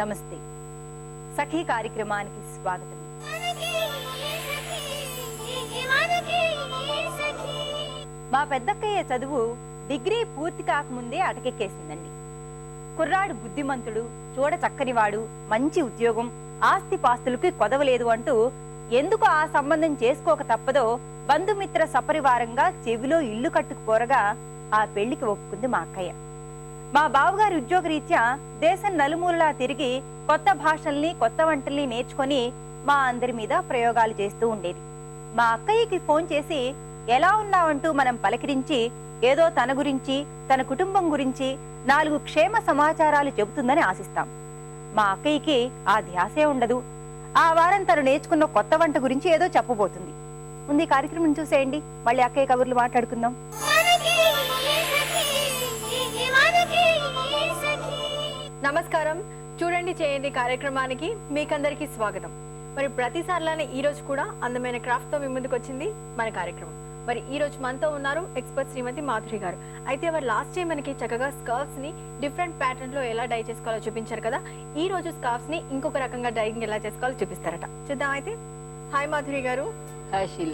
నమస్తే. సఖీ కార్యక్రమానికి స్వాగతం. మా పెద్దక్కయ్య చదువు డిగ్రీ పూర్తి కాకముందే అటకెక్కేసిందండి. కుర్రాడు బుద్ధిమంతుడు చూడ చక్కనివాడు మంచి ఉద్యోగం ఆస్తి పాస్తులకి కొదవలేదు అంటూ ఎందుకు ఆ సంబంధం చేసుకోక తప్పదో బంధుమిత్ర సపరివారంగా చెవిలో ఇల్లు కట్టుకుపోరగా ఆ పెళ్ళికి ఒప్పుకుంది మా అక్కయ్య. మా బావగారి ఉద్యోగరీత్యా దేశం నలుమూలలా తిరిగి కొత్త భాషల్ని కొత్త వంటల్ని నేర్చుకొని మా అందరి మీద ప్రయోగాలు చేస్తూ ఉండేది. మా అక్కయ్యకి ఫోన్ చేసి ఎలా ఉన్నావంటూ మనం పలకరించి ఏదో తన గురించి తన కుటుంబం గురించి నాలుగు క్షేమ సమాచారాలు చెబుతుందని ఆశిస్తాం. మా అక్కయ్యకి ఆ ధ్యాసే ఉండదు. ఆ వారం తను నేర్చుకున్న కొత్త వంట గురించి ఏదో చెప్పబోతుంది. ముందు ఈ కార్యక్రమం చూసేయండి. మళ్ళీ అక్కయ్య కబుర్లు మాట్లాడుకుందాం. నమస్కారం. చూడండి చేయండి కార్యక్రమానికి మీకందరికీ స్వాగతం. మరి ప్రతిసారిలానే ఈ రోజు కూడా అందమైన క్రాఫ్ట్తో మీ ముందుకు వచ్చింది మన కార్యక్రమం. మరి ఈ రోజు మనతో ఉన్నారు ఎక్స్పర్ట్ శ్రీమతి మాధురి గారు. అయితే వారు లాస్ట్ టైం మనకి చక్కగా స్కర్ఫ్స్ని డిఫరెంట్ ప్యాటర్న్లో ఎలా డై చేసుకోవాలో చూపించారు కదా ఈ రోజు స్కార్ఫ్స్ని ఇంకొక రకంగా డైయింగ్ ఎలా చేసుకోవాలో చూపిస్తారట. చూద్దాం అయితే. హాయ్ మాధురి గారు. హాయ్